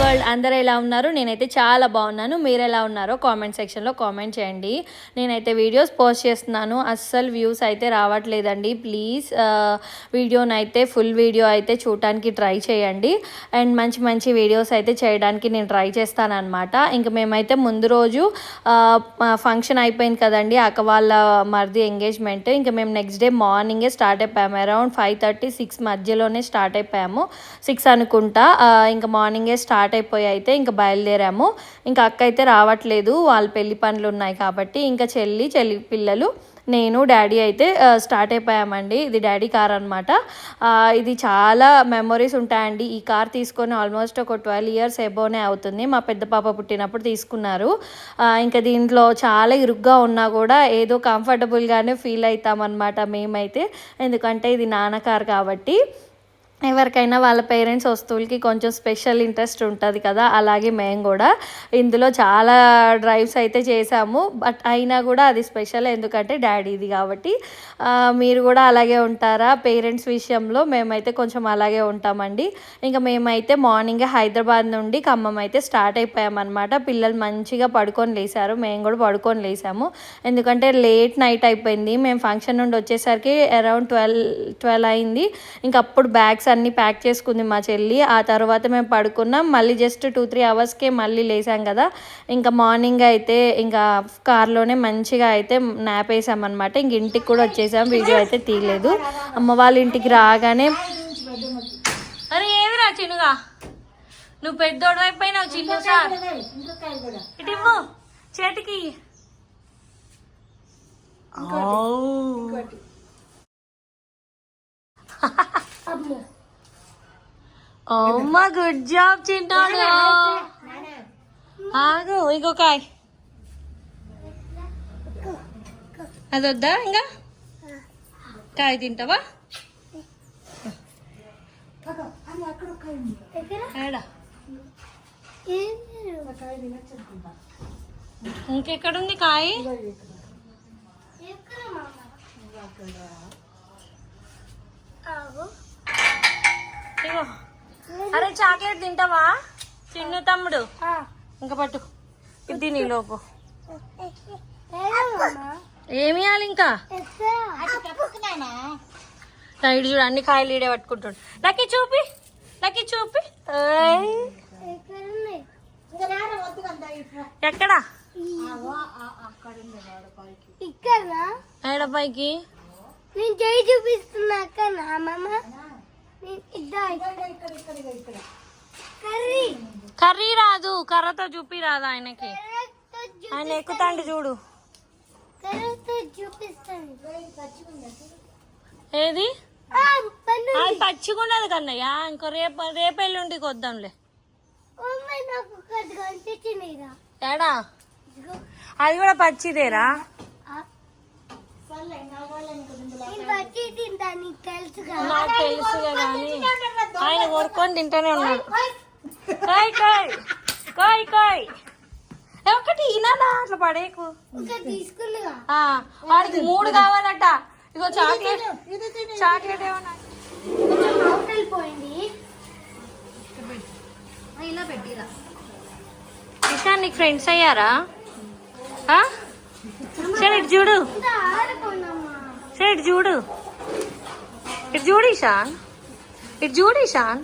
World అందరూ ఎలా ఉన్నారు? నేనైతే చాలా బాగున్నాను. మీరు ఎలా ఉన్నారో కామెంట్ సెక్షన్లో కామెంట్ చేయండి. నేనైతే వీడియోస్ పోస్ట్ చేస్తున్నాను. అస్సలు వ్యూస్ అయితే రావట్లేదండి. ప్లీజ్ వీడియోని అయితే ఫుల్ వీడియో అయితే చూడటానికి ట్రై చేయండి. అండ్ మంచి మంచి వీడియోస్ అయితే చేయడానికి నేను ట్రై చేస్తానన్నమాట. ఇంకా మేమైతే ముందు రోజు ఫంక్షన్ అయిపోయింది కదండి. అక్క వాళ్ళ మరిది ఎంగేజ్మెంట్. ఇంకా మేము నెక్స్ట్ డే మార్నింగే స్టార్ట్ అయిపోయాము. అరౌండ్ ఫైవ్ థర్టీ సిక్స్ మధ్యలోనే స్టార్ట్ అయిపోయాము. సిక్స్ అనుకుంటా. ఇంకా మార్నింగే స్టార్ట్ అయిపోయి అయితే ఇంకా బయలుదేరాము. ఇంకా అక్క అయితే రావట్లేదు. వాళ్ళ పెళ్ళి పనులు ఉన్నాయి కాబట్టి ఇంకా చెల్లి చెల్లి పిల్లలు నేను డాడీ అయితే స్టార్ట్ అయిపోయామండి. ఇది డాడీ కార్ అనమాట ఇది చాలా మెమొరీస్ ఉంటాయండి. ఈ కార్ తీసుకొని ఆల్మోస్ట్ ఒక ట్వెల్వ్ ఇయర్స్ ఎబోనే అవుతుంది. మా పెద్ద పాప పుట్టినప్పుడు తీసుకున్నారు. ఇంకా దీంట్లో చాలా ఇరుగ్గా ఉన్నా కూడా ఏదో కంఫర్టబుల్గానే ఫీల్ అవుతామన్నమాట మేమైతే. ఎందుకంటే ఇది నాన్న కార్ కాబట్టి. ఎవరికైనా వాళ్ళ పేరెంట్స్ వస్తువులకి కొంచెం స్పెషల్ ఇంట్రెస్ట్ ఉంటుంది కదా అలాగే మేము కూడా ఇందులో చాలా డ్రైవ్స్ అయితే చేసాము బట్ అయినా కూడా అది స్పెషల్ ఎందుకంటే డాడీది కాబట్టి మీరు కూడా అలాగే ఉంటారా? పేరెంట్స్ విషయంలో మేమైతే కొంచెం అలాగే ఉంటామండి. ఇంకా మేమైతే మార్నింగ్ హైదరాబాద్ నుండి ఖమ్మం అయితే స్టార్ట్ అయిపోయామన్నమాట. పిల్లలు మంచిగా పడుకొని లేసారు మేము కూడా పడుకొని లేసాము. ఎందుకంటే లేట్ నైట్ అయిపోయింది మేము ఫంక్షన్ నుండి వచ్చేసరికి అరౌండ్ ట్వెల్వ్ ట్వెల్వ్ అయింది. ఇంకా అప్పుడు బ్యాగ్స్ అన్నీ ప్యాక్ చేసుకుంది మా చెల్లి. ఆ తర్వాత మేము పడుకున్నాం. మళ్ళీ జస్ట్ టూ త్రీ అవర్స్కే మళ్ళీ లేసాం కదా. ఇంకా మార్నింగ్ అయితే ఇంకా కార్లోనే మంచిగా అయితే నాప్ వేసామన్నమాట. ఇంక ఇంటికి కూడా వచ్చేసాం. వీడియో అయితే తీయలేదు. అమ్మ వాళ్ళ ఇంటికి రాగానే అరే చిన్నగా నువ్వు పెద్దోడు అయిపోయినావు చిన్న సార్. ఇటు చేతికి. అమ్మా గుడ్ జాబ్ చిన్నాడు ఆగు ఇంకో కాయ్. అది వద్దా ఇంకా? కాయ తింటావా? ఇంకెక్కడుంది కాయ ఇగో అరే చాక్లెట్ తింటావా? చిన్న తమ్ముడు. ఇంకా పట్టు. ఇది నీ లోపు. ఏమి ఇవ్వాలి ఇంకా? ఇటు చూడు అన్ని కాయలు ఈడే పట్టుకుంటాడు. లక్కీ చూపి లక్కీ చూపి. ఎక్కడా? ఇక్కడ ఏడ పైకి? నేను చేయి చూపిస్తున్నా అక్క నా అమ్మమ్మ నేను ఇద్దా? కర్రీ కర్రీ రాదు. కర్రతో చూపి రాదు ఆయనకి. ఆయన ఎక్కుతాండి చూడు. ఏది? ఆ, అది పచ్చిగున్నది కన్నయ్య. ఇంకో రేపు రేపు ఎల్లుండికి వద్దాంలే ఏడా? అది కూడా పచ్చిదేరా? నాకు తెలుసు కానీ ఆయన కొడుకొని తింటూనే ఉన్నాడు. కాయ్ కాయ్ కాయ్. కాయ్ ఏ, ఒకటి ఇనానా? అట్లా పడేకు వాడికి మూడు కావాలట. ఇగో చాక్లెట్. చాక్లెట్ ఏమన్నా? వెళ్ళిపోయింది ఇలా పెట్టిరా ఇషా నీకు ఫ్రెండ్స్ అయ్యారా? ఆ? సరే ఇటు చూడు. సరే ఇటు చూడు. ఇటు చూడు ఇషాన్. ఇటు చూడు ఇషాన్.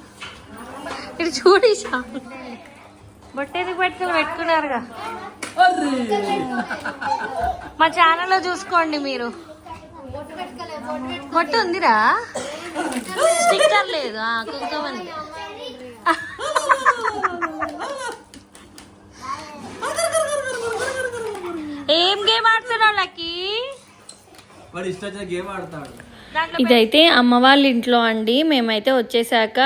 ఇటు చూడు ఇషాన్ బొట్టేది పెట్టుకుని పెట్టుకున్నారుగా. మా ఛానల్లో చూసుకోండి మీరు. బొట్టు ఉందిరా? స్టిక్కర్ లేదు. కొంతమంది ఏం గేమ్ ఆడుతున్నావు లక్కీ? వాడు ఇష్టం గేమ్ ఆడతాడు. ఇదైతే అమ్మ వాళ్ళ ఇంట్లో అండి. మేమైతే వచ్చేసాక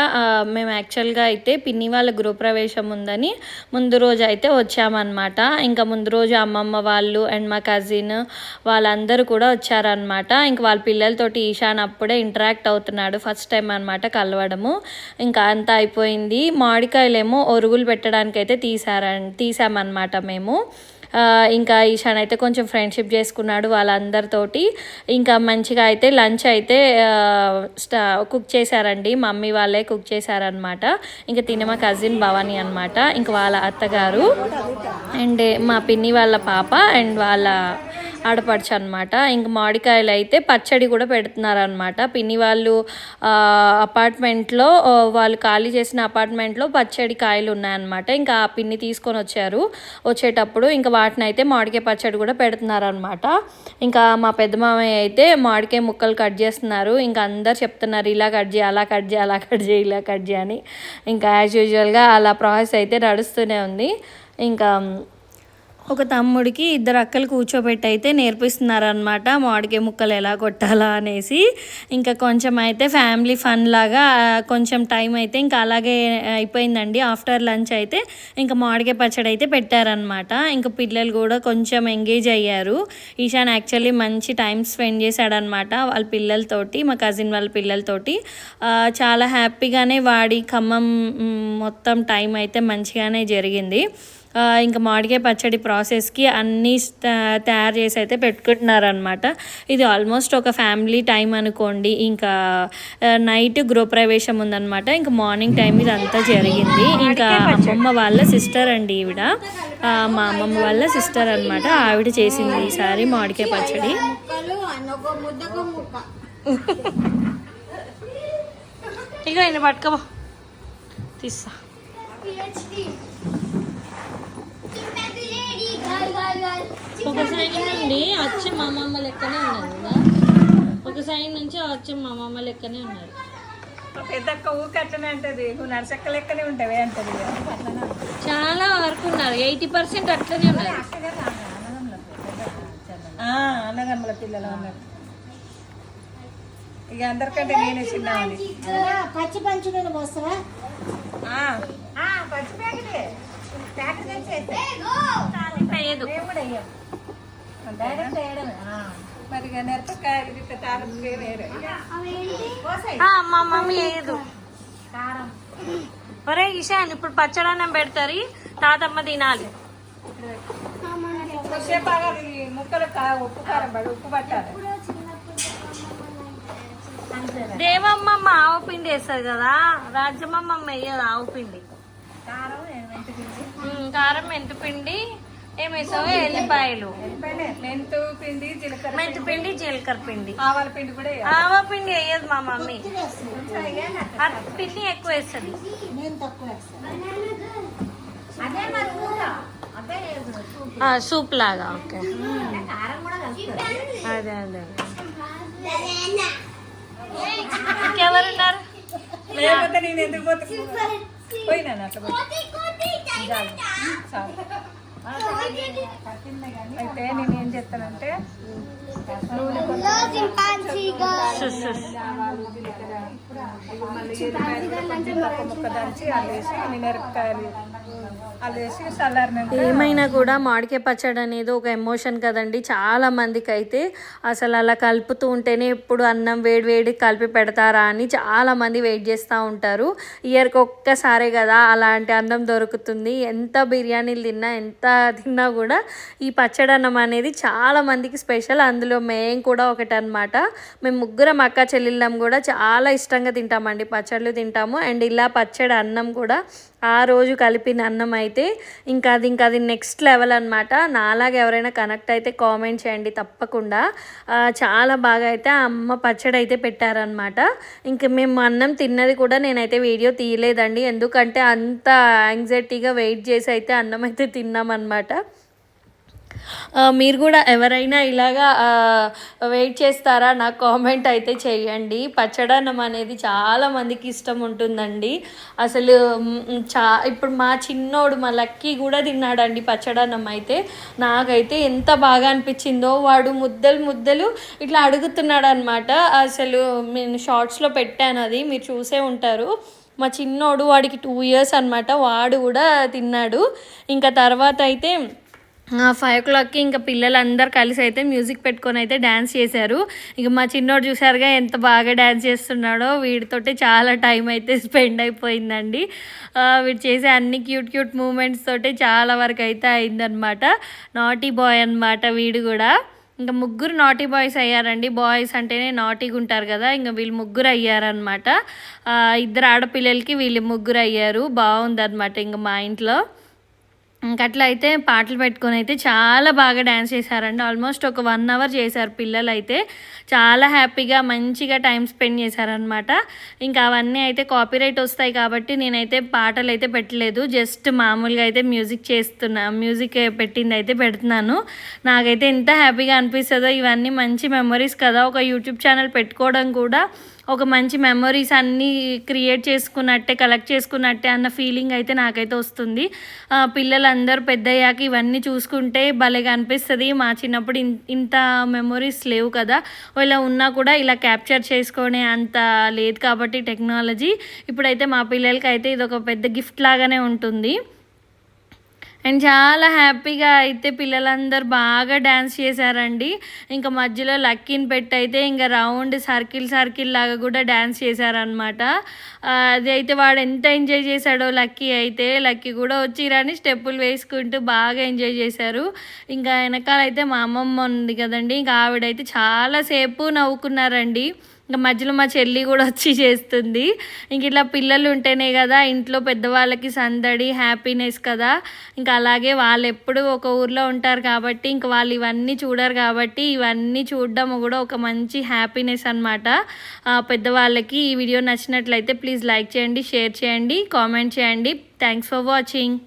మేము యాక్చువల్గా అయితే పిన్ని వాళ్ళ గృహప్రవేశం ఉందని ముందు రోజు అయితే వచ్చామన్నమాట. ఇంకా ముందు రోజు అమ్మమ్మ వాళ్ళు అండ్ మా కజిన్ వాళ్ళందరూ కూడా వచ్చారనమాట ఇంకా వాళ్ళ పిల్లలతోటి ఈశాన్ అప్పుడే ఇంటరాక్ట్ అవుతున్నాడు ఫస్ట్ టైం అనమాట కలవడము. ఇంకా అంతా అయిపోయింది. మామిడికాయలేమో ఒరుగులు పెట్టడానికి అయితే తీసార తీసామన్నమాట మేము. ఇంకా ఈశాన్ అయితే కొంచెం ఫ్రెండ్షిప్ చేసుకున్నాడు వాళ్ళందరితోటి. ఇంకా మంచిగా అయితే లంచ్ అయితే స్టా కుక్ చేశారండి. మమ్మీ వాళ్ళే కుక్ చేశారనమాట ఇంకా తినే మా కజిన్ భవానీ అనమాట ఇంకా వాళ్ళ అత్తగారు అండ్ మా పిన్ని వాళ్ళ పాప అండ్ వాళ్ళ ఆడపడుచు అనమాట ఇంక మామిడికాయలు అయితే పచ్చడి కూడా పెడుతున్నారనమాట. పిన్ని వాళ్ళు అపార్ట్మెంట్లో వాళ్ళు ఖాళీ చేసిన అపార్ట్మెంట్లో పచ్చడి కాయలు ఉన్నాయన్నమాట ఇంకా ఆ పిన్ని తీసుకొని వచ్చారు. వచ్చేటప్పుడు ఇంకా వాటిని అయితే మామిడికాయ పచ్చడి కూడా పెడుతున్నారనమాట. ఇంకా మా పెద్ద మామయ్య అయితే మామిడికాయ ముక్కలు కట్ చేస్తున్నారు. ఇంకా అందరు చెప్తున్నారు ఇలా కట్ చేయి అలా కట్ చేయి అలా కట్ చేయి ఇలా కట్ చేయి అని. ఇంకా యాజ్ యూజువల్గా అలా ప్రాసెస్ అయితే నడుస్తూనే ఉంది. ఇంకా ఒక తమ్ముడికి ఇద్దరు అక్కలు కూర్చోబెట్టి అయితే నేర్పిస్తున్నారనమాట మామిడికాయ ముక్కలు ఎలా కొట్టాలా అనేసి. ఇంకా కొంచెం అయితే ఫ్యామిలీ ఫన్ లాగా కొంచెం టైం అయితే ఇంకా అలాగే అయిపోయిందండి. ఆఫ్టర్ లంచ్ అయితే ఇంకా మామిడికాయ పచ్చడి అయితే పెట్టారనమాట ఇంకా పిల్లలు కూడా కొంచెం ఎంగేజ్ అయ్యారు. ఈశాన్ యాక్చువల్లీ మంచి టైం స్పెండ్ చేశాడనమాట వాళ్ళ పిల్లలతోటి మా కజిన్ వాళ్ళ పిల్లలతోటి. చాలా హ్యాపీగానే వాడి ఖమ్మం మొత్తం టైం అయితే మంచిగానే జరిగింది. ఇంకా మామిడికాయ పచ్చడి ప్రాసెస్కి అన్నీ తయారు చేసి అయితే పెట్టుకుంటున్నారనమాట ఇది ఆల్మోస్ట్ ఒక ఫ్యామిలీ టైం అనుకోండి. ఇంకా నైట్ గృహప్రవేశం ఉందన్నమాట. ఇంకా మార్నింగ్ టైం ఇదంతా జరిగింది. ఇంకా అమ్మమ్మ వాళ్ళ సిస్టర్ అండి ఈవిడ. మా అమ్మమ్మ వాళ్ళ సిస్టర్ అన్నమాట. ఆవిడ చేసింది ఈసారి మామిడికాయ పచ్చడి. ఇక ఆయన పట్టుకోబో తీస్తా. ఒక సైడ్ నుండి అచ్చం మా అమ్మమ్మ లెక్కనే ఉన్నది కదా? ఒక సైడ్ నుంచి అచ్చం మా అమ్మమ్మ లెక్కనే ఉన్నారు పెద్దక్క ఊకట్లనే అంటది నువ్వు నరసక్క లెక్కనే ఉంటావే అంటది. చాలా వరకు ఉన్నారు ఎయిటీ పర్సెంట్ అట్లనే ఉన్నారు. అన్నదమ్ముల పిల్లలు ఉన్నారు. ఇక అందరికంటే నేనే చిన్నవాడిని. పచ్చి పంచు నేను పోస్తావా ఆ, పచ్చి ప్యాకెటే. మా మమ్మీ వేయదు. ఒరే ఈశాన్ ఇప్పుడు పచ్చడన్నం పెడతారు. తాతమ్మ తినాలి. దేవమ్మమ్మ ఆవు పిండి వేస్తుంది కదా రాజ్యమమ్మమ్మ వేయదు ఆవు పిండి. కారం కారం మెంతి పిండి ఏమేసావు? ఎల్లిపాయలు. మెంతు పిండి జీలకర్ర మెంతి పిండి. జీలకర్ర పిండి. ఆవాల పిండి కూడా. ఆవ పిండి వేయదు మా మమ్మీ. పిండి ఎక్కువ వేస్తుంది. సూప్. లాగా ఓకే. అదే అదే. ఇంకెవరున్నారు? లేకపోతే నేను ఎందుకు పోతా పోయినాను అట్లా. అయితే నేను ఏం జీలకర్ర, మళ్ళీ ముక్క దంచి మినరకాయలు అల్లేసి చల్లారినాక ఏమైనా కూడా మామిడికాయ పచ్చడి అనేది ఒక ఎమోషన్ కదండి. చాలా మందికి అయితే అసలు అలా కలుపుతూ ఉంటేనే ఎప్పుడు అన్నం వేడి వేడి కలిపి పెడతారా అని చాలా మంది వెయిట్ చేస్తూ ఉంటారు. ఇయర్కి ఒక్కసారే కదా అలాంటి అన్నం దొరుకుతుంది. ఎంత బిర్యానీలు తిన్నా ఎంత తిన్నా కూడా ఈ పచ్చడి అన్నం అనేది చాలా మందికి స్పెషల్. అందులో మేము కూడా ఒకటి అనమాట మేము ముగ్గురం అక్క చెల్లెళ్ళం కూడా చాలా ఇష్టంగా తింటామండి. పచ్చళ్ళు తింటాము. అండ్ ఇలా పచ్చడి అన్నం కూడా ఆ రోజు కలిపిన అన్నం అయితే ఇంకా అది ఇంకా అది నెక్స్ట్ లెవెల్ అనమాట నాలాగా ఎవరైనా కనెక్ట్ అయితే కామెంట్ చేయండి తప్పకుండా. చాలా బాగా అయితే ఆ అమ్మ పచ్చడి అయితే పెట్టారనమాట ఇంక మేము అన్నం తిన్నది కూడా నేనైతే వీడియో తీయలేదండి. ఎందుకంటే అంత యాంగ్జైటీగా వెయిట్ చేసి అయితే అన్నం అయితే తిన్నామన్నమాట. మీరు కూడా ఎవరైనా ఇలాగా వెయిట్ చేస్తారా? నాకు కామెంట్ అయితే చేయండి. పచ్చడన్నం అనేది చాలా మందికి ఇష్టం ఉంటుందండి. అసలు చా ఇప్పుడు మా చిన్నోడు మా లక్కీ కూడా తిన్నాడండి పచ్చడన్నం అయితే. నాకైతే ఎంత బాగా అనిపించిందో వాడు ముద్దలు ముద్దలు ఇట్లా అడుగుతున్నాడు అనమాట అసలు నేను షార్ట్స్లో పెట్టాను అది మీరు చూసే ఉంటారు. మా చిన్నోడు వాడికి టూ ఇయర్స్ అనమాట వాడు కూడా తిన్నాడు. ఇంకా తర్వాత అయితే ఫైవ్ ఓ క్లాక్కి ఇంకా పిల్లలందరూ కలిసి అయితే మ్యూజిక్ పెట్టుకొని అయితే డ్యాన్స్ చేశారు. ఇక మా చిన్నోడు చూసారుగా ఎంత బాగా డ్యాన్స్ చేస్తున్నాడో వీడితోటి చాలా టైం అయితే స్పెండ్ అయిపోయిందండి. వీడు చేసే అన్ని క్యూట్ క్యూట్ మూమెంట్స్ తోటి చాలా వరకు అయితే అయిందనమాట నాటీ బాయ్ అనమాట వీడు కూడా. ఇంకా ముగ్గురు నాటీ బాయ్స్ అయ్యారండి. బాయ్స్ అంటేనే నాటీగా ఉంటారు కదా ఇంకా వీళ్ళు ముగ్గురు అయ్యారనమాట ఇద్దరు ఆడపిల్లలకి వీళ్ళు ముగ్గురు అయ్యారు. బాగుందన్నమాట ఇంకా మా ఇంట్లో. ఇంకట్లా అయితే పాటలు పెట్టుకొని అయితే చాలా బాగా డ్యాన్స్ చేశారండి. ఆల్మోస్ట్ ఒక వన్ అవర్ చేశారు పిల్లలు అయితే చాలా హ్యాపీగా మంచిగా టైం స్పెండ్ చేశారనమాట ఇంకా అవన్నీ అయితే కాపీరైట్ వస్తాయి కాబట్టి నేనైతే పాటలు అయితే పెట్టలేదు. జస్ట్ మామూలుగా అయితే మ్యూజిక్ చేస్తున్నా మ్యూజిక్ పెట్టింది అయితే పెడుతున్నాను. నాకైతే ఎంత హ్యాపీగా అనిపిస్తుందో ఇవన్నీ మంచి మెమరీస్ కదా. ఒక యూట్యూబ్ ఛానల్ పెట్టుకోవడం కూడా ఒక మంచి మెమరీస్ అన్నీ క్రియేట్ చేసుకున్నట్టే కలెక్ట్ చేసుకున్నట్టే అన్న ఫీలింగ్ అయితే నాకైతే వస్తుంది. పిల్లలందరూ పెద్దయ్యాక ఇవన్నీ చూసుకుంటే భలేగా అనిపిస్తుంది. మా చిన్నప్పుడు ఇంత మెమరీస్ లేవు కదా. ఇలా ఉన్నా కూడా ఇలా క్యాప్చర్ చేసుకునే అంత లేదు కాబట్టి టెక్నాలజీ ఇప్పుడైతే మా పిల్లలకి అయితే ఇది ఒక పెద్ద గిఫ్ట్ లాగానే ఉంటుంది. అండ్ చాలా హ్యాపీగా అయితే పిల్లలందరూ బాగా డ్యాన్స్ చేశారండి. ఇంకా మధ్యలో లక్కీని పెట్టి అయితే ఇంకా రౌండ్ సర్కిల్ సర్కిల్ లాగా కూడా డ్యాన్స్ చేశారనమాట అది అయితే వాడు ఎంత ఎంజాయ్ చేశాడో లక్కీ అయితే లక్కీ కూడా వచ్చి రాని స్టెప్పులు వేసుకుంటూ బాగా ఎంజాయ్ చేశారు. ఇంకా వెనకాల అయితే మా అమ్మమ్మ ఉంది కదండి. ఇంకా ఆవిడైతే చాలాసేపు నవ్వుకున్నారండి. ఇంకా మధ్యలో మా చెల్లి కూడా వచ్చి చేస్తుంది. ఇంక ఇట్లా పిల్లలు ఉంటేనే కదా ఇంట్లో పెద్దవాళ్ళకి సందడి హ్యాపీనెస్ కదా. ఇంకా అలాగే వాళ్ళు ఎప్పుడు ఒక ఊర్లో ఉంటారు కాబట్టి ఇంక వాళ్ళు ఇవన్నీ చూడరు కాబట్టి ఇవన్నీ చూడడం కూడా ఒక మంచి హ్యాపీనెస్ అనమాట పెద్దవాళ్ళకి ఈ వీడియో నచ్చినట్లయితే ప్లీజ్ లైక్ చేయండి షేర్ చేయండి కామెంట్ చేయండి. Thanks for watching